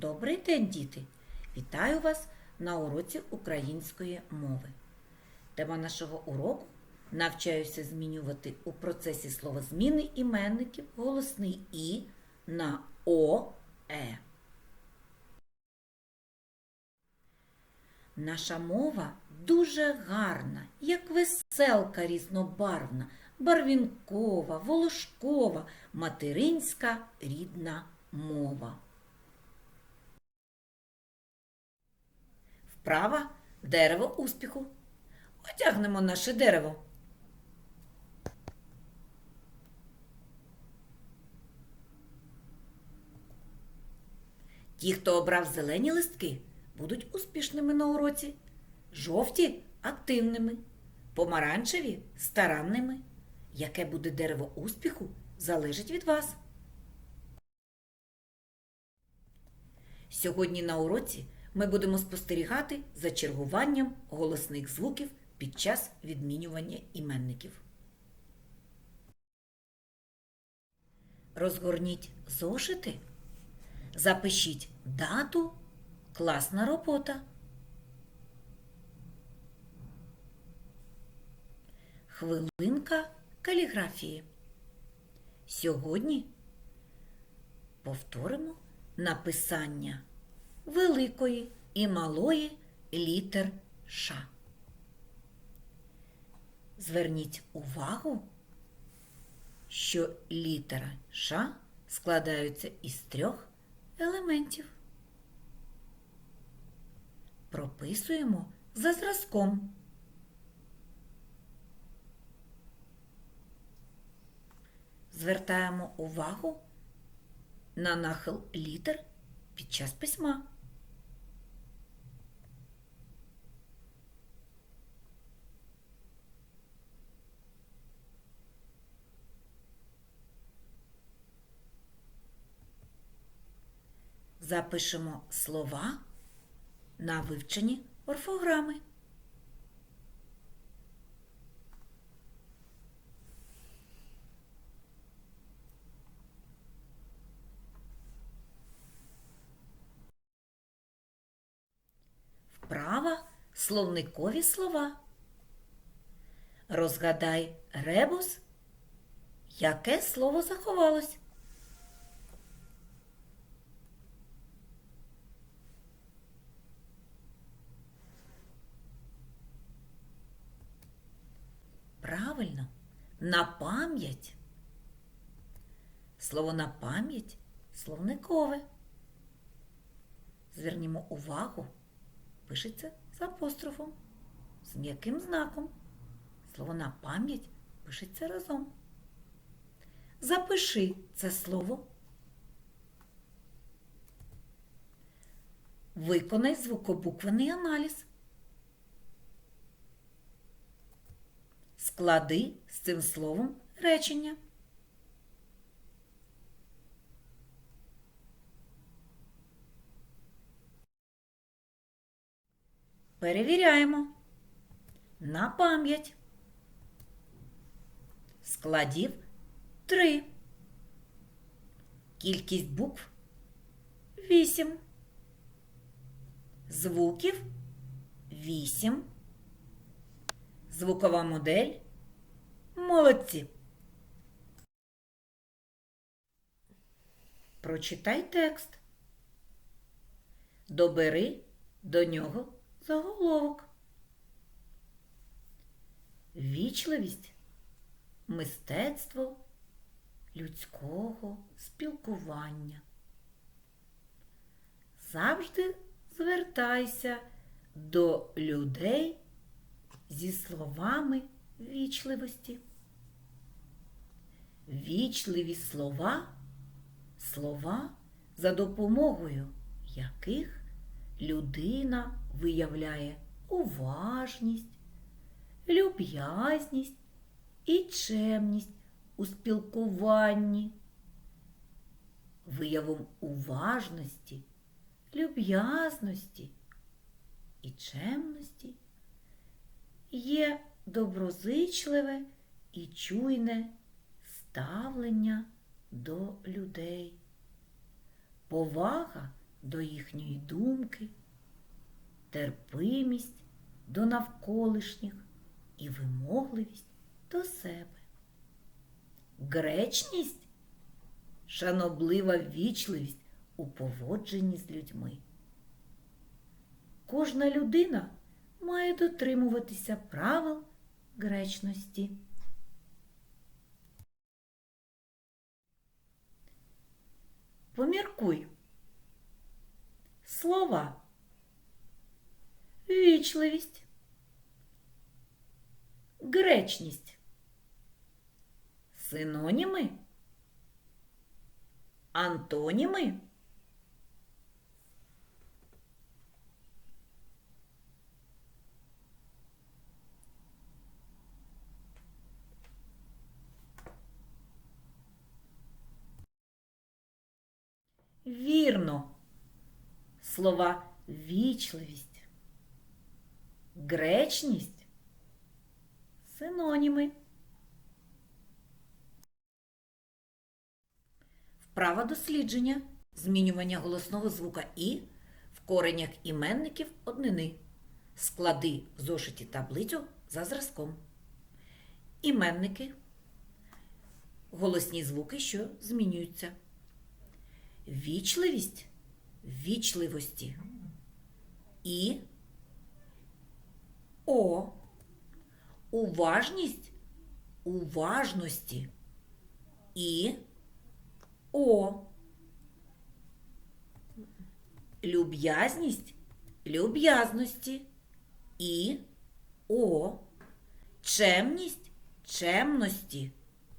Добрий день, діти! Вітаю вас на уроці української мови. Тема нашого уроку навчаюся змінювати у процесі словозміни іменників голосний І на О, Е. Наша мова дуже гарна, як веселка різнобарвна, барвінкова, волошкова, материнська рідна мова. Вправа дерево успіху. Одягнемо наше дерево. Ті, хто обрав зелені листки, будуть успішними на уроці, жовті активними, помаранчеві старанними. Яке буде дерево успіху, залежить від вас. Сьогодні на уроці ми будемо спостерігати за чергуванням голосних звуків під час відмінювання іменників. Розгорніть зошити, запишіть дату, класна робота. Хвилинка каліграфії. Сьогодні повторимо написання великої і малої літер Ш. Зверніть увагу, що літера Ш складаються із трьох елементів. Прописуємо за зразком. Звертаємо увагу на нахил літер під час письма. Запишемо слова на вивчені орфограми. Вправа словникові слова. Розгадай ребус. Яке слово заховалось? Правильно, на пам'ять. Слово на пам'ять словникове. Звернімо увагу, пишеться з апострофом, з м'яким знаком. Слово на пам'ять пишеться разом. Запиши це слово. Виконай звукобуквений аналіз. Склади з цим словом речення. Перевіряємо. На пам'ять. Складів 3. Кількість букв 8. Звуків 8. Звукова модель. Молодці. Прочитай текст. Добери до нього заголовок. Вічливість мистецтво людського спілкування. Завжди звертайся до людей зі словами вічливості. Вічливі слова слова, за допомогою яких людина виявляє уважність, люб'язність і чемність у спілкуванні. Виявом уважності, люб'язності і чемності є доброзичливе і чуйне ставлення до людей. повага до їхньої думки, терпимість до навколишніх і вимогливість до себе. Гречність шаноблива ввічливість у поводженні з людьми. Кожна людина має дотримуватися правил гречності. Поміркуй. Слова. Вічливість. Гречність. Синоніми. Антоніми. Вірно. Слова вічливість, гречність, синоніми. Вправа дослідження. Змінювання голосного звука І в коренях іменників однини. Склади в зошиті таблицю за зразком. Іменники. Голосні звуки, що змінюються. Вічливість вічливості. І О. Уважність уважності. І О. Люб'язність люб'язності. І О. Чемність чемності.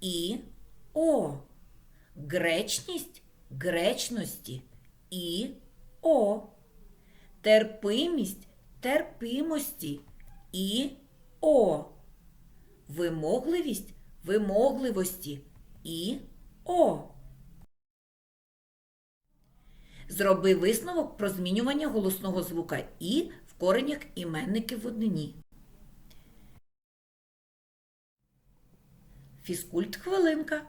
І О. Гречність гречності. І О. Терпимість терпимості. І О. Вимогливість вимогливості. І О. Зроби висновок про змінювання голосного звука І в коренях іменників в однині. Фізкульт хвилинка.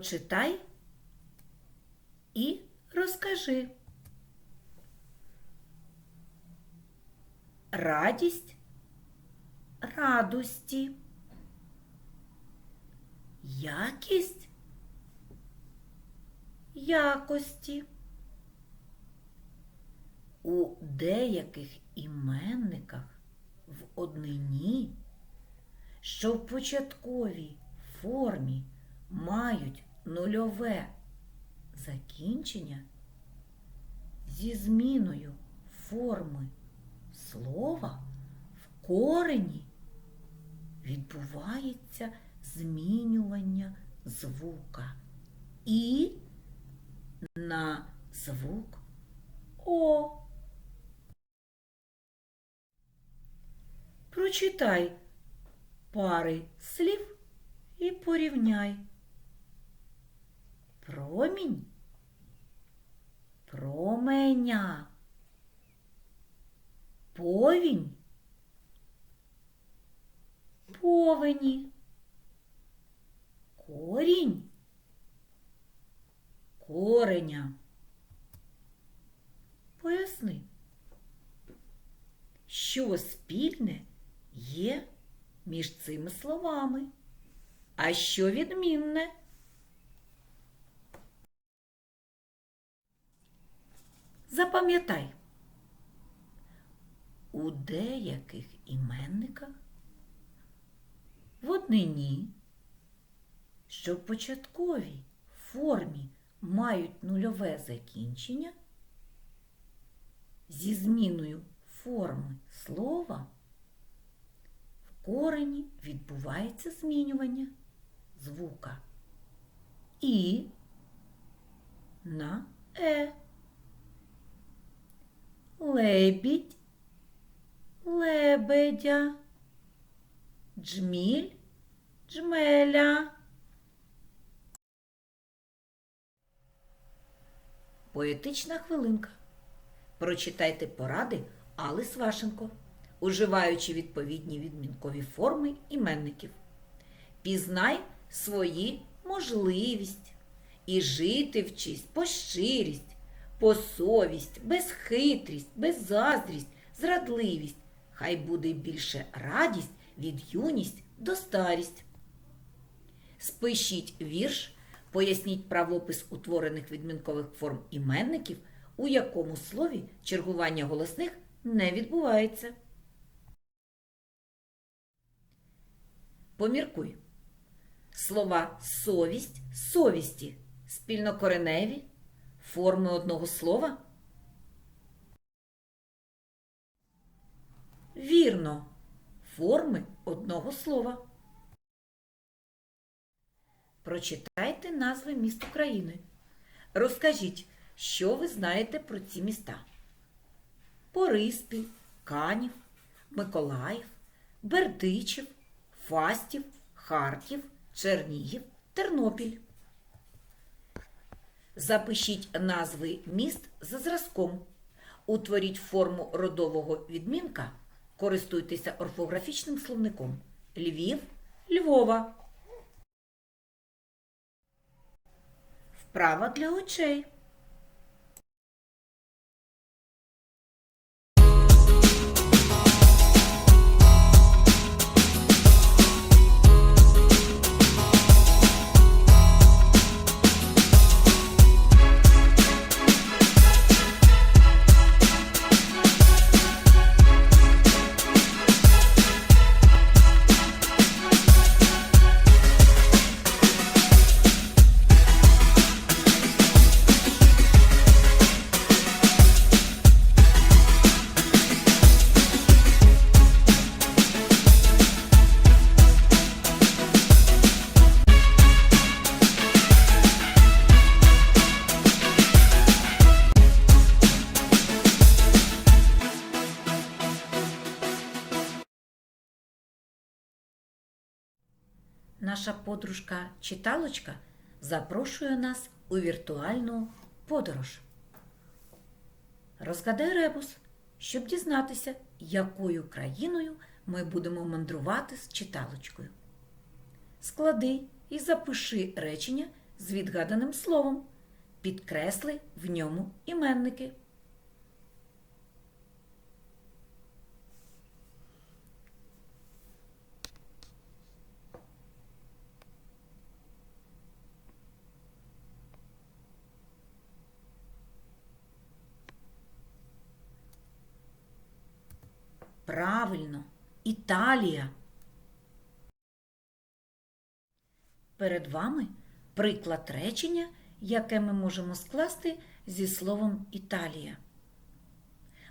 Прочитай і розкажи. Радість радості. якість якості. У деяких іменниках в однині, що в початковій формі мають нульове закінчення, зі зміною форми слова в корені відбувається змінювання звука і на звук О. Прочитай пари слів і порівняй. Промінь. Променя. Повінь. Повені. Корінь. Кореня. Поясни, що спільне є між цими словами, а що відмінне? Запам'ятай, у деяких іменниках в однині, що в початковій формі мають нульове закінчення, зі зміною форми слова в корені відбувається змінювання звука і на е. Лебідь, лебедя, джміль, джмеля. Поетична хвилинка. Прочитайте поради Али Свашенко, уживаючи відповідні відмінкові форми іменників. Пізнай свої можливість і жити вчись по щирість, по совість, безхитрість, беззаздрість, зрадливість. Хай буде більше радість від юність до старість. Спишіть вірш, поясніть правопис утворених відмінкових форм іменників, у якому слові чергування голосних не відбувається. Поміркуй. Слова совість, совісті, спільнокореневі, форми одного слова. Вірно, форми одного слова. Прочитайте назви міст України. Розкажіть, що ви знаєте про ці міста. Бориспіль, Канів, Миколаїв, Бердичів, Фастів, Харків, Чернігів, Тернопіль. Запишіть назви міст за зразком. Утворіть форму родового відмінка. Користуйтеся орфографічним словником. Львів, Львова. Вправа для очей. Наша подружка читалочка запрошує нас у віртуальну подорож. Розгадай ребус, щоб дізнатися, якою країною ми будемо мандрувати з читалочкою. Склади і запиши речення з відгаданим словом. Підкресли в ньому іменники. Правильно, Італія. Перед вами приклад речення, яке ми можемо скласти зі словом Італія.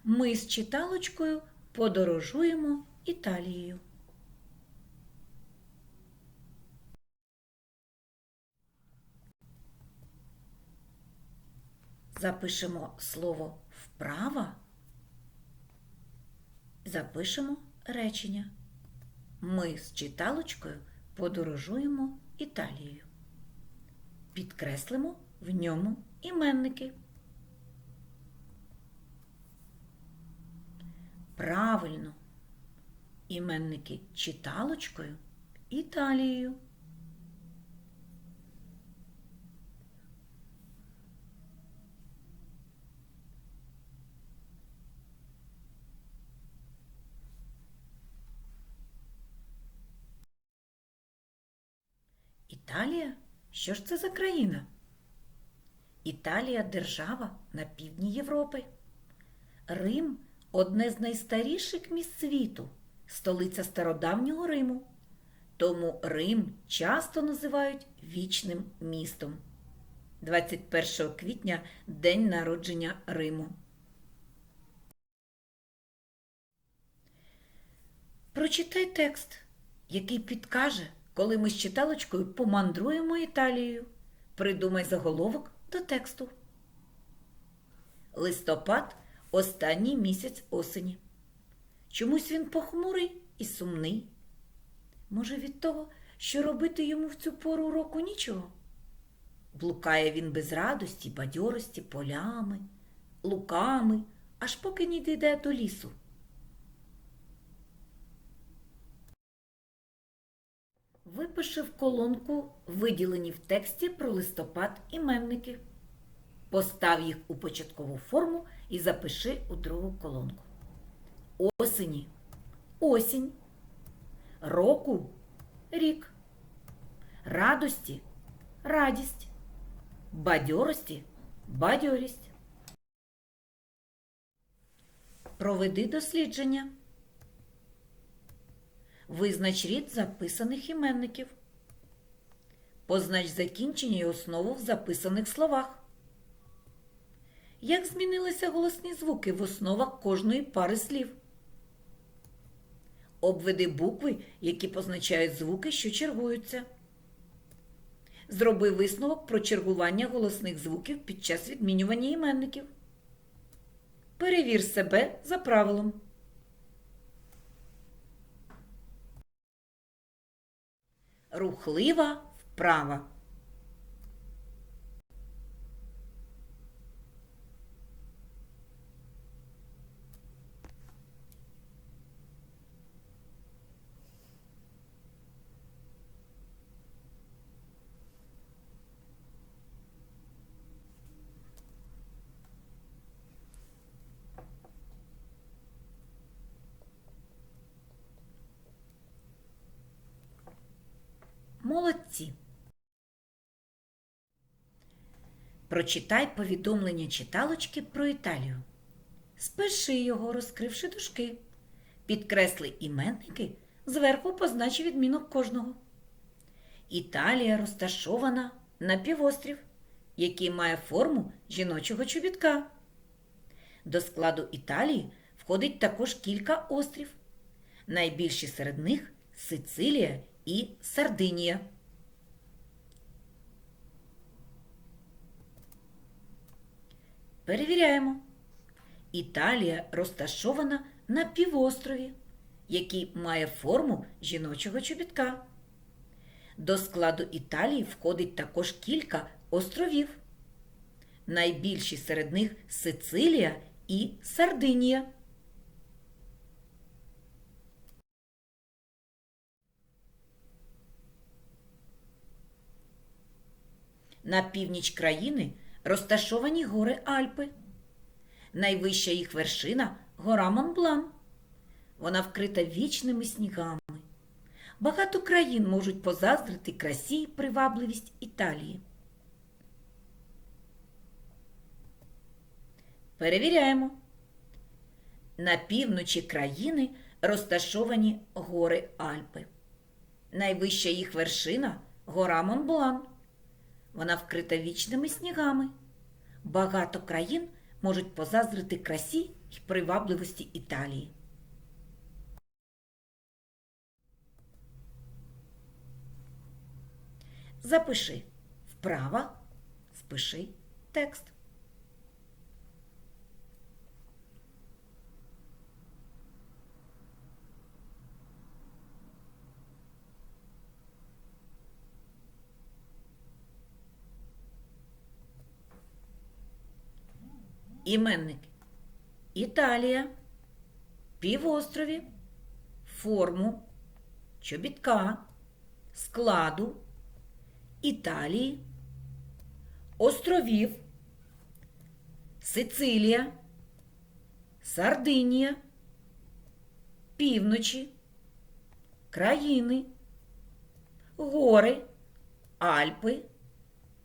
Ми з читалочкою подорожуємо Італією. Запишемо слово вправа. Запишемо речення. Ми з читалочкою подорожуємо Італією. Підкреслимо в ньому іменники. Правильно. Іменники читалочкою Італією. Італія? Що ж це за країна? Італія держава на півдні Європи. Рим одне з найстаріших міст світу, столиця стародавнього Риму. Тому Рим часто називають вічним містом. 21 квітня день народження Риму. Прочитай текст, який підкаже, коли ми з читалочкою помандруємо Італією. Придумай заголовок до тексту. Листопад останній місяць осені. Чомусь він похмурий і сумний. Може, від того, що робити йому в цю пору року нічого? Блукає він без радості, бадьорості, полями, луками, аж поки не дійде до лісу. Випиши в колонку виділені в тексті про листопад іменники. Постав їх у початкову форму і запиши у другу колонку. Осені осінь. Року рік. Радості радість. Бадьорості бадьорість. Проведи дослідження. Визнач рід записаних іменників. Познач закінчення і основу в записаних словах. Як змінилися голосні звуки в основах кожної пари слів? Обведи букви, які позначають звуки, що чергуються. Зроби висновок про чергування голосних звуків під час відмінювання іменників. Перевір себе за правилом. Рухлива вправа. Молодці. Прочитай повідомлення читалочки про Італію. Спиши його, розкривши дужки. Підкресли іменники, зверху познач відмінок кожного. Італія розташована на півострів, який має форму жіночого чобітка. До складу Італії входить також кілька острів. Найбільші серед них Сицилія і Сардинія. Перевіряємо. Італія розташована на півострові, який має форму жіночого чобітка. До складу Італії входить також кілька островів. Найбільші серед них Сицилія і Сардинія. На північ країни розташовані гори Альпи. Найвища їх вершина гора Монблан. Вона вкрита вічними снігами. Багато країн можуть позаздрити красі й привабливість Італії. Перевіряємо. На півночі країни розташовані гори Альпи. Найвища їх вершина гора Монблан. Вона вкрита вічними снігами. Багато країн можуть позаздрити красі й привабливості Італії. Запиши вправо, спиши текст. Іменники. Італія, півострові, форму, чобітка, складу, Італії, островів, Сицилія, Сардинія, півночі, країни, гори, Альпи,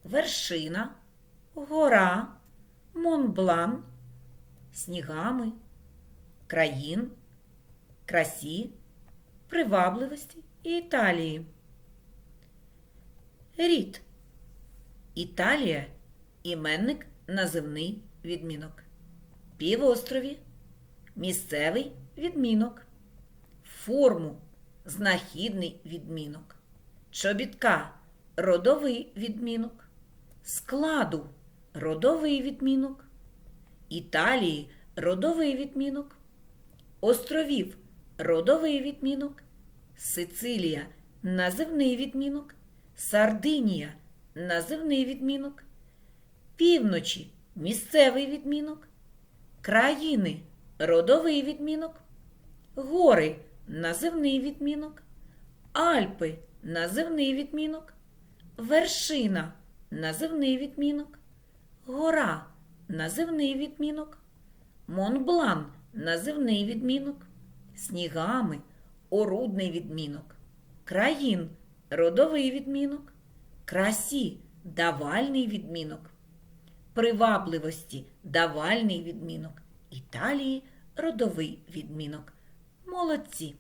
вершина, гора, Монблан, снігами, країн, красі, привабливості і Італії. Рід. Італія іменник називний відмінок. Півострові місцевий відмінок. Форму знахідний відмінок. Чобітка родовий відмінок. Складу родовий відмінок. Італії родовий відмінок. Островів родовий відмінок. Сицилія називний відмінок. Сардинія називний відмінок. Півночі місцевий відмінок. Країни родовий відмінок. Гори називний відмінок. Альпи називний відмінок. Вершина називний відмінок. Гора називний відмінок. Монблан називний відмінок. Снігами орудний відмінок. Країн родовий відмінок. Красі давальний відмінок. Привабливості давальний відмінок. Італії родовий відмінок. Молодці.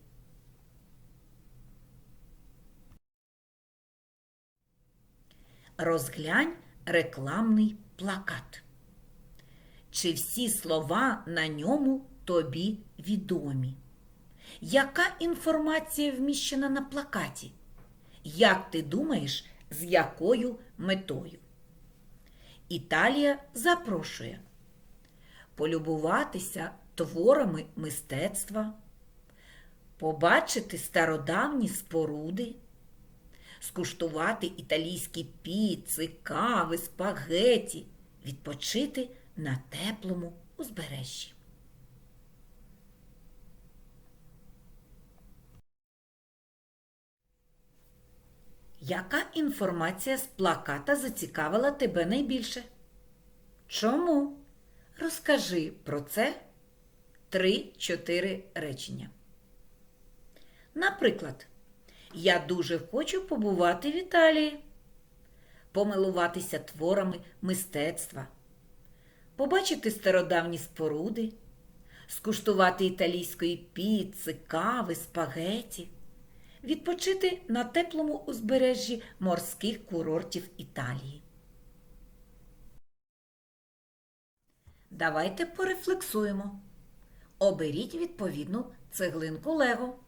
Розглянь рекламний плакат. Чи всі слова на ньому тобі відомі? Яка інформація вміщена на плакаті? Як ти думаєш, з якою метою? Італія запрошує полюбуватися творами мистецтва, побачити стародавні споруди, скуштувати італійські піци, кави, спагеті, відпочити на теплому узбережжі. Яка інформація з плаката зацікавила тебе найбільше? Чому? Розкажи про це 3-4 речення. Наприклад, я дуже хочу побувати в Італії, помилуватися творами мистецтва, побачити стародавні споруди, скуштувати італійської піци, кави, спагеті, відпочити на теплому узбережжі морських курортів Італії. Давайте порефлексуємо. Оберіть відповідну цеглинку Лего.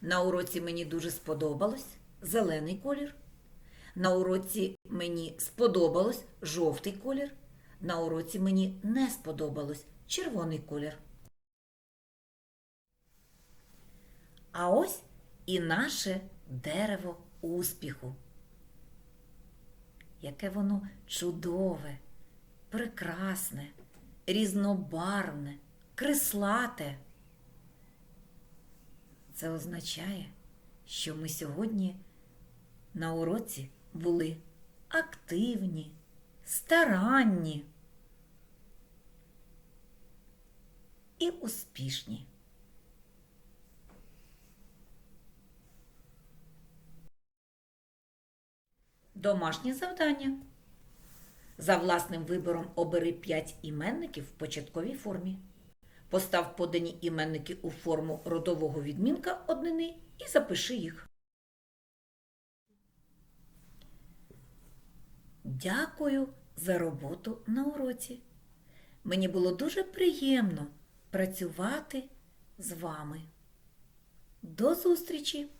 На уроці мені дуже сподобалось зелений колір. На уроці мені сподобалось жовтий колір. На уроці мені не сподобалось червоний колір. А ось і наше дерево успіху. Яке воно чудове, прекрасне, різнобарвне, крислате. Це означає, що ми сьогодні на уроці були активні, старанні і успішні. Домашнє завдання. За власним вибором обери 5 іменників в початковій формі. Постав подані іменники у форму родового відмінка однини і запиши їх. Дякую за роботу на уроці. Мені було дуже приємно працювати з вами. До зустрічі!